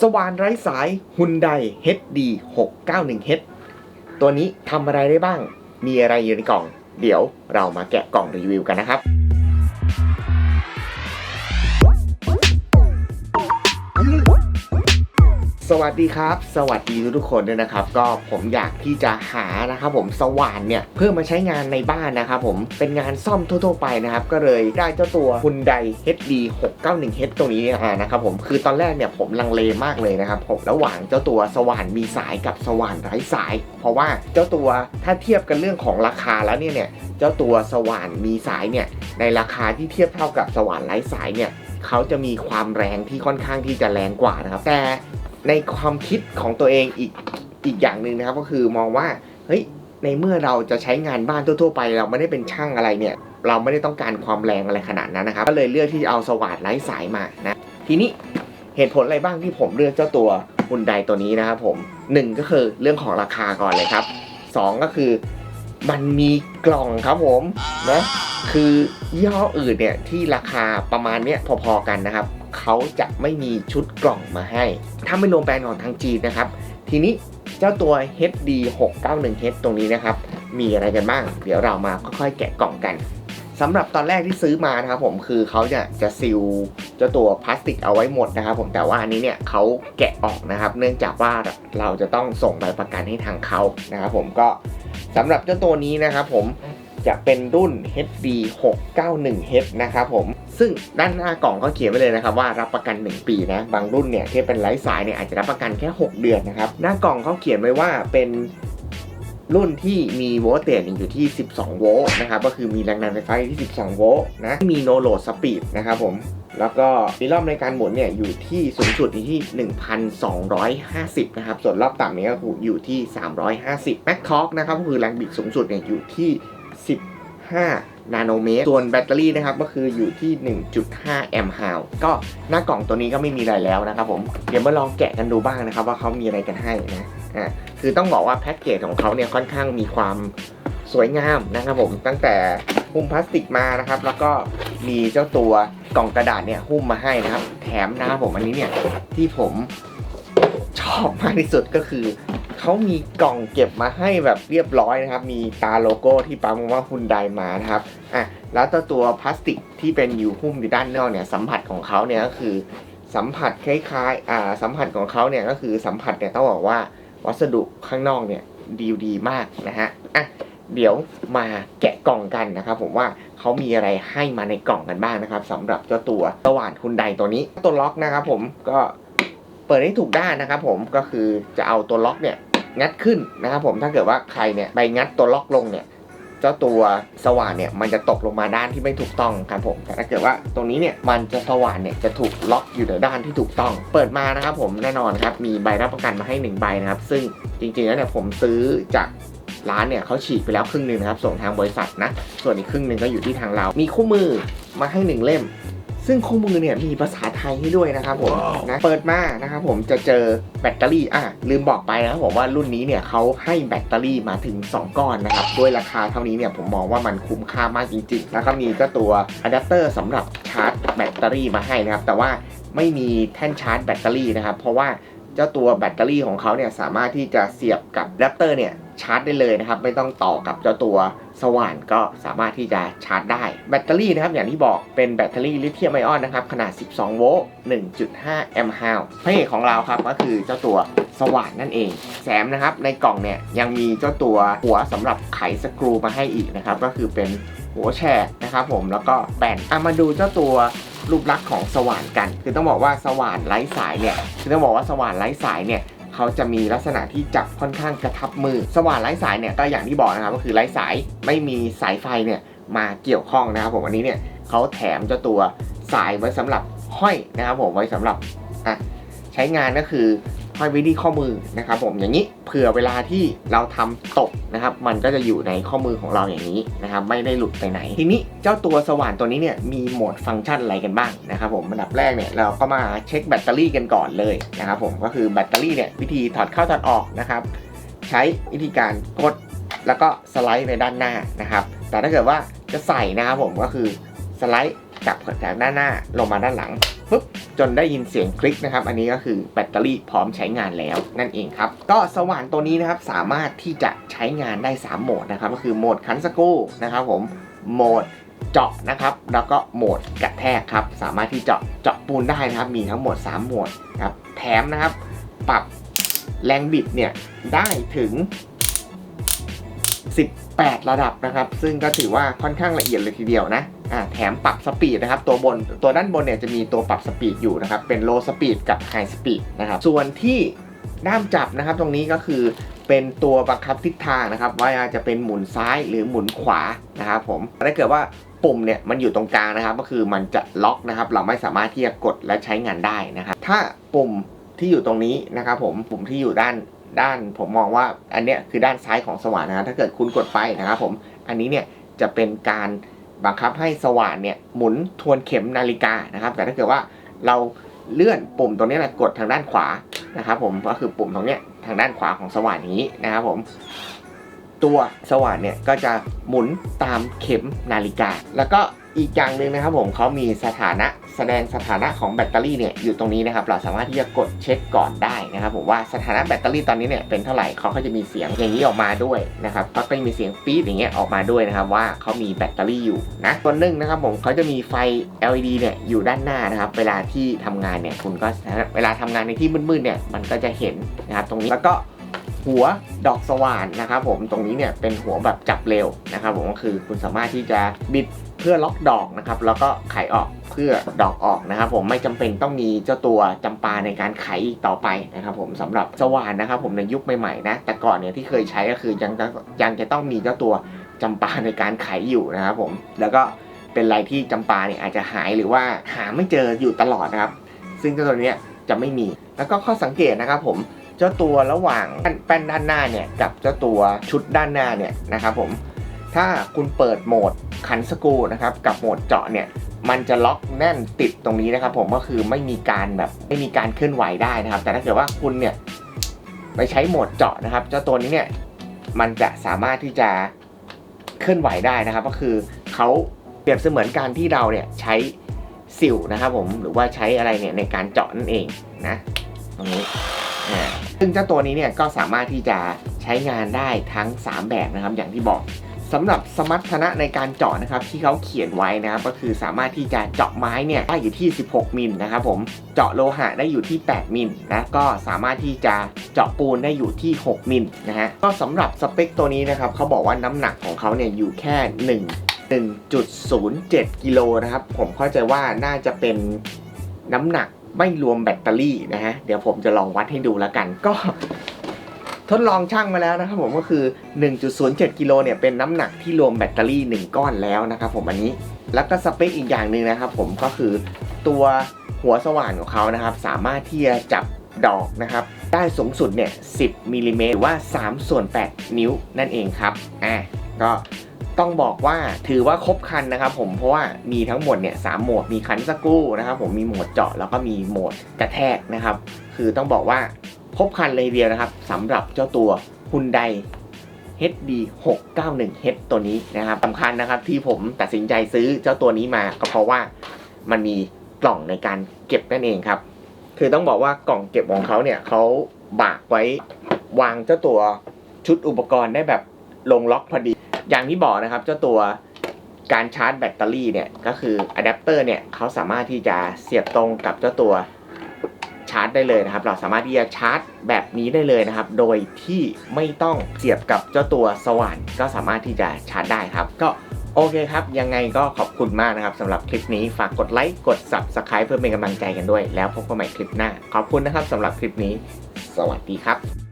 สว่านไร้สายฮุนได HD 691H ตัวนี้ทำอะไรได้บ้าง มีอะไรอยู่ในกล่อง เดี๋ยวเรามาแกะกล่องรีวิวกันนะครับ สวัสดีครับ สวัสดีทุกคนด้วยนะครับ ก็ผมอยากที่จะหานะครับผมสว่านเนี่ยเพื่อมาใช้งานในบ้านนะครับผมเป็นงานซ่อมทั่ว ๆ ไปนะครับ ก็เลยได้เจ้าตัว Hyundai HD 691H ตัวนี้นะครับผมคือตอนแรกเนี่ยผมลังเลมากเลยนะครับผมระหว่างเจ้าตัวสว่านมีสายกับสว่านไร้สาย เพราะว่าเจ้าตัวถ้าเทียบกันเรื่องของราคาแล้วเนี่ยเนี่ยเจ้าตัวสว่านมีสายเนี่ยในราคาที่เทียบเท่ากับสว่านไร้สายเนี่ยเขาจะมีความแรงที่ค่อนข้างที่จะแรงกว่านะครับ แต่ ในความคิดของตัวเองอีกอีกอย่างหนึ่งนะครับ ก็คือมองว่าเฮ้ยในเมื่อเราจะใช้งานบ้านทั่วๆไป เราไม่ได้เป็นช่างอะไรเนี่ย เราไม่ได้ต้องการความแรงอะไรขนาดนั้นนะครับ ก็เลยเลือกที่จะเอาสว่านไร้สายมานะทีนี้เหตุผลอะไรบ้างที่ผมเลือกเจ้าตัวฮุนไดตัวนี้นะครับผมหนึ่งก็คือเรื่องของราคาก่อนเลยครับสองก็คือมันมีกล่องครับผมนะคือยี่ห้ออื่นเนี่ยที่ราคาประมาณเนี้ยพอๆกันนะครับ เขาจะไม่มีชุดกล่องมาให้ ถ้าไม่รวมแบรนด์ของทางจีนนะครับ ทีนี้เจ้าตัว HD 691H ตรงนี้นะครับ มีอะไรกันบ้าง เดี๋ยวเรามาค่อยๆแกะกล่องกันสำหรับตอนแรกที่ซื้อมานะครับผมคือเขาจะจะซีลเจ้าตัวพลาสติกเอาไว้หมดนะครับผมแต่ว่าอันนี้เนี่ยเขาแกะออกนะครับ เนื่องจากว่าเราจะต้องส่งใบประกันให้ทางเขานะครับผมก็สำหรับเจ้าตัวนี้นะครับผมจะเป็นรุ่น HD 691H นะครับผม ซึ่งด้านหน้ากล่องก็เขียนไว้เลยนะครับว่ารับประกัน 1 ปีนะบางรุ่นเนี่ยที่เป็นไร้สายเนี่ยอาจจะรับประกันแค่ 6 เดือนนะครับหน้ากล่องเขาเขียนไว้ว่าเป็นรุ่นที่มีโวลต์เตจอยู่ที่ 12 โวลต์นะครับ ก็คือมีแรงดันไฟฟ้าที่ 12 โวลต์นะ มีโนโ a ดสปีดนะครับผม แล้วก็มีรอบในการหมุนเนี่ยอยู่ที่สูงสุดอยู่ที่ 1,250 นะครับ ส่วนรอบต่ำเนี่ยก็อยู่ที่ 350 แม็กทอ k นะครับก็คือแรงบิดสูงสุดเนี่ยอยู่ที่ 15 นาโนเมตร ส่วนแบตเตอรี่นะครับก็คืออยู่ที่ 1.5 แอมป์ฮาวก็หน้ากล่องตัวนี้ก็ไม่มีอะไรแล้วนะครับผม เดี๋ยวมาลองแกะกันดูบ้างนะครับ ว่าเขามีอะไรกันให้นะอ่าคือต้องบอกว่าแพ็กเกจของเขาเนี่ยค่อนข้างมีความสวยงามนะครับผมตั้งแต่หุ้มพลาสติกมานะครับ แล้วก็มีเจ้าตัวกล่องกระดาษเนี่ยหุ้มมาให้นะครับ แถมนะครับผมอันนี้เนี่ยที่ผม อบมากที่สุดก็คือ เขามีกล่องเก็บมาให้แบบเรียบร้อยนะครับ มีตาโลโก้ที่ปั๊มว่าฮุนไดมานะครับอะแล้วตัวตัวพลาสติกที่เป็นอยู่หุ้มอยู่ด้านนอกเนี่ยสัมผัสของเขาเนี่ยก็คือสัมผัสคล้ายๆอ่าสัมผัสของเขาเนี่ยก็คือสัมผัสเนี่ยต้องบอกว่าวัสดุข้างนอกเนี่ยดีดีมากนะฮะอะเดี๋ยวมาแกะกล่องกันนะครับ ผมว่าเขามีอะไรให้มาในกล่องกันบ้างนะครับสำหรับเจ้าตัวสว่านฮุนไดตัวนี้ตัวล็อกนะครับ ผมก็ เปิดให้ถูกด้านนะครับผมก็คือจะเอาตัวล็อกเนี่ยงัดขึ้นนะครับผมถ้าเกิดว่าใครเนี่ยไปงัดตัวล็อกลงเนี่ยเจ้าตัวสว่านเนี่ยมันจะตกลงมาด้านที่ไม่ถูกต้องครับผมแต่ถ้าเกิดว่าตรงนี้เนี่ยมันจะสว่านเนี่ยจะถูกล็อกอยู่ในด้านที่ถูกต้อง เปิดมานะครับผมแน่นอนครับมีใบรับประกันมาให้หนึ่งใบนะครับซึ่งจริงๆแล้วเนี่ยผมซื้อจากร้านเนี่ยเขาฉีกไปแล้วครึ่งหนึ่งนะครับส่งทางบริษัทนะส่วนอีกครึ่งหนึ่งก็อยู่ที่ทางเรา มีคู่มือมาให้หนึ่งเล่ม ซึ่งคู่มือเนี่ยมีภาษาไทยให้ด้วยนะครับผมนะเปิดมานะครับผมจะเจอแบตเตอรี่อะลืมบอกไปนะครับผมว่ารุ่นนี้เนี่ยเขาให้แบตเตอรี่มาถึง 2 ก้อนนะครับด้วยราคาเท่านี้เนี่ยผมมองว่ามันคุ้มค่ามากจริงๆ แล้วก็มีก็ตัวอะแดปเตอร์สำหรับชาร์จแบตเตอรี่มาให้นะครับ แต่ว่าไม่มีแท่นชาร์จแบตเตอรี่นะครับ เพราะว่าเจ้าตัวแบตเตอรี่ของเขาเนี่ยสามารถที่จะเสียบกับอะแดปเตอร์เนี่ยชาร์จได้เลยนะครับ ไม่ต้องต่อกับเจ้าตัว สว่านก็สามารถที่จะชาร์จได้ แบตเตอรี่นะครับอย่างที่บอกเป็นแบตเตอรี่ลิเธียมไอออนนะครับขนาด 12 โวลต์ 1.5 แอมป์ฮาวพระเอกของเราครับก็คือเจ้าตัวสว่านนั่นเองแถมนะครับในกล่องเนี่ยยังมีเจ้าตัวหัวสำหรับไขสกรูมาให้อีกนะครับก็คือเป็นหัวแฉกนะครับผมแล้วก็แบนอะมาดูเจ้าตัวรูปลักษณ์ของสว่านกัน คือต้องบอกว่าสว่านไร้สายเนี่ยคือต้องบอกว่าสว่านไร้สายเนี่ย เขาจะมีลักษณะที่จับค่อนข้างกระทับมือ สว่านไร้สายเนี่ยก็อย่างที่บอกนะครับก็คือไร้สายไม่มีสายไฟเนี่ยมาเกี่ยวข้องนะครับผมอันนี้เนี่ยเขาแถมเจ้าตัวสายไว้สำหรับห้อยนะครับผมไว้สำหรับอะใช้งานก็คือ ห้อยไว้ที่ข้อมือนะครับผมอย่างนี้เผื่อเวลาที่เราทำตกนะครับ มันก็จะอยู่ในข้อมือของเราอย่างนี้นะครับไม่ได้หลุดไปไหน ทีนี้เจ้าตัวสว่านตัวนี้เนี่ยมีโหมดฟังก์ชันอะไรกันบ้างนะครับผมอันดับแรกเนี่ยเราก็มาเช็คแบตเตอรี่กันก่อนเลยนะครับผมก็คือแบตเตอรี่เนี่ยวิธีถอดเข้าถอดออกนะครับ ใช้วิธีการกดแล้วก็สไลด์ไปด้านหน้านะครับ แต่ถ้าเกิดว่าจะใส่นะครับผมก็คือสไลด์กลับจากด้านหน้าลงมาด้านหลัง จนได้ยินเสียงคลิกนะครับ อันนี้ก็คือแบตเตอรี่พร้อมใช้งานแล้วนั่นเองครับ ก็สว่านตัวนี้นะครับสามารถที่จะใช้งานได้ 3 โหมดนะครับ ก็คือโหมดคันสกรูนะครับผมโหมดเจาะนะครับ แล้วก็โหมดกระแทกครับ สามารถที่เจาะเจาะปูนได้นะครับ มีทั้งหมด 3 โหมดครับ แถมนะครับ ปรับแรงบิดเนี่ยได้ถึง 18 ระดับนะครับ ซึ่งก็ถือว่าค่อนข้างละเอียดเลยทีเดียวนะ อ่าแถมปรับสปีดนะครับตัวบนตัวด้านบนเนี่ยจะมีตัวปรับสปีดอยู่นะครับเป็น low speed กับ high speed นะครับส่วนที่ด้ามจับนะครับตรงนี้ก็คือเป็นตัวบังคับทิศทางนะครับ ว่าจะเป็นหมุนซ้ายหรือหมุนขวานะครับผมถ้าเกิดว่าปุ่มเนี่ยมันอยู่ตรงกลางนะครับ ก็คือมันจะล็อกนะครับ เราไม่สามารถที่จะกดและใช้งานได้นะครับ ถ้าปุ่มที่อยู่ตรงนี้นะครับ ผมปุ่มที่อยู่ด้านด้านผมมองว่าอันเนี้ยคือด้านซ้ายของสว่านนะครับถ้าเกิดคุณกดไปนะครับ ผมอันนี้เนี่ยจะเป็นการ บังคับให้สว่านเนี่ยหมุนทวนเข็มนาฬิกานะครับ แต่ถ้าเกิดว่าเราเลื่อนปุ่มตรงนี้นะกดทางด้านขวานะครับ ผมก็คือปุ่มตรงเนี้ยทางด้านขวาของสว่านนี้นะครับผมตัวสว่านเนี่ยก็จะหมุนตามเข็มนาฬิกา แล้วก็ อีกอย่างหนึ่งนะครับผมเขามีสถานะแสดงสถานะของแบตเตอรี่เนี่ยอยู่ตรงนี้นะครับเราสามารถที่จะกดเช็คก่อนได้นะครับผมว่าสถานะแบตเตอรี่ตอนนี้เนี่ยเป็นเท่าไหร่เขาก็จะมีเสียงอย่างนี้ออกมาด้วยนะครับก็จะมีเสียงปี๊ดอย่างเงี้ยออกมาด้วยนะครับว่าเขามีแบตเตอรี่อยู่นะตัวนึงนะครับผมเขาจะมีไฟ LED เนี่ยอยู่ด้านหน้านะครับเวลาที่ทำงานเนี่ยคุณก็เวลาทำงานในที่มืดๆเนี่ยมันก็จะเห็นนะครับตรงนี้แล้วก็หัวดอกสว่านนะครับผมตรงนี้เนี่ยเป็นหัวแบบจับเร็วนะครับผมก็คือคุณสามารถที่จะบิด เพื่อล็อกดอกนะครับแล้วก็ไขออกเพื่อดอกออกนะครับผมไม่จำเป็นต้องมีเจ้าตัวจำปาในการไขอีกต่อไปนะครับผมสำหรับสว่านนะครับผมในยุคใหม่ๆนะแต่ก่อนเนี่ยที่เคยใช้ก็คือยังจะยังจะต้องมีเจ้าตัวจำปาในการไขอยู่นะครับผมแล้วก็เป็นอะไรที่จำปาเนี่ยอาจจะหายหรือว่าหาไม่เจออยู่ตลอดนะครับ ซึ่งเจ้าตัวเนี้ยจะไม่มี แล้วก็ข้อสังเกตนะครับผมเจ้าตัวระหว่างแป้นด้านหน้าเนี่ยกับเจ้าตัวชุดด้านหน้าเนี่ยนะครับผม ถ้าคุณเปิดโหมดคันสกูนะครับกับโหมดเจาะเนี่ยมันจะล็อกแน่นติดตรงนี้นะครับ ผมก็คือไม่มีการแบบไม่มีการเคลื่อนไหวได้นะครับ แต่ถ้าเกิดว่าคุณเนี่ยไปใช้โหมดเจาะนะครับ เจ้าตัวนี้เนี่ยมันจะสามารถที่จะเคลื่อนไหวได้นะครับ ก็คือเขาเปรียบเสมือนการที่เราเนี่ยใช้สิวนะครับ ผมหรือว่าใช้อะไรเนี่ยในการเจาะนั่นเองนะตรงนี้อ่าซึ่งเจ้าตัวนี้เนี่ยก็สามารถที่จะใช้งานได้ทั้ง 3 แบบนะครับ อย่างที่บอก สำหรับสมรรถนะในการเจาะนะครับที่เขาเขียนไว้นะครับก็คือสามารถที่จะเจาะไม้เนี่ยได้อยู่ที่ 16 มิลนะครับผมเจาะโลหะได้อยู่ที่ 8 มิลนะก็สามารถที่จะเจาะปูนได้อยู่ที่ 6 มิลนะฮะก็สำหรับสเปคตัวนี้นะครับเขาบอกว่าน้ำหนักของเขาเนี่ยอยู่แค่ 1 1.07 กิโลนะครับ ผมเข้าใจว่าน่าจะเป็นน้ำหนักไม่รวมแบตเตอรี่นะฮะ เดี๋ยวผมจะลองวัดให้ดูแล้วกัน ก็ ทดลองช่างมาแล้วนะครับผมก็คือ 1.07กิโลเนี่ยเป็นน้ำหนักที่รวมแบตเตอรี่ 1 ก้อนแล้วนะครับผมอันนี้แล้วก็สเปคอีกอย่างหนึ่งนะครับผมก็คือตัวหัวสว่านของเขานะครับ สามารถที่จะจับดอกนะครับ ได้สูงสุดเนี่ย 10มิลลิเมตรหรือว่า3ส่วน8นิ้วนั่นเองครับอะก็ต้องบอกว่าถือว่าครบคันนะครับผมเพราะว่ามีทั้งหมดเนี่ยสามโหมดมีคันสกรูนะครับผมมีโหมดเจาะแล้วก็มีโหมดกระแทกนะครับ คือต้องบอกว่า ครบคันเลยเดียวนะครับสำหรับเจ้าตัว Hyundai HD 691 H ตัวนี้นะครับสำคัญนะครับที่ผมตัดสินใจซื้อเจ้าตัวนี้มาก็เพราะว่ามันมีกล่องในการเก็บนั่นเองครับ คือต้องบอกว่ากล่องเก็บของเขาเนี่ยเขาบากไว้วางเจ้าตัวชุดอุปกรณ์ได้แบบลงล็อกพอดี อย่างที่บอกนะครับเจ้าตัวการชาร์จแบตเตอรี่เนี่ยก็คืออะแดปเตอร์เนี่ยเขาสามารถที่จะเสียบตรงกับเจ้าตัว ชาร์จได้เลยนะครับ เราสามารถที่จะชาร์จแบบนี้ได้เลยนะครับ โดยที่ไม่ต้องเสียบกับเจ้าตัวสว่านก็สามารถที่จะชาร์จได้ครับ ก็โอเคครับ ยังไงก็ขอบคุณมากนะครับสำหรับคลิปนี้ฝากกดไลค์กด subscribe เพื่อเป็นกำลังใจกันด้วย แล้วพบกันใหม่คลิปหน้า ขอบคุณนะครับสำหรับคลิปนี้ สวัสดีครับ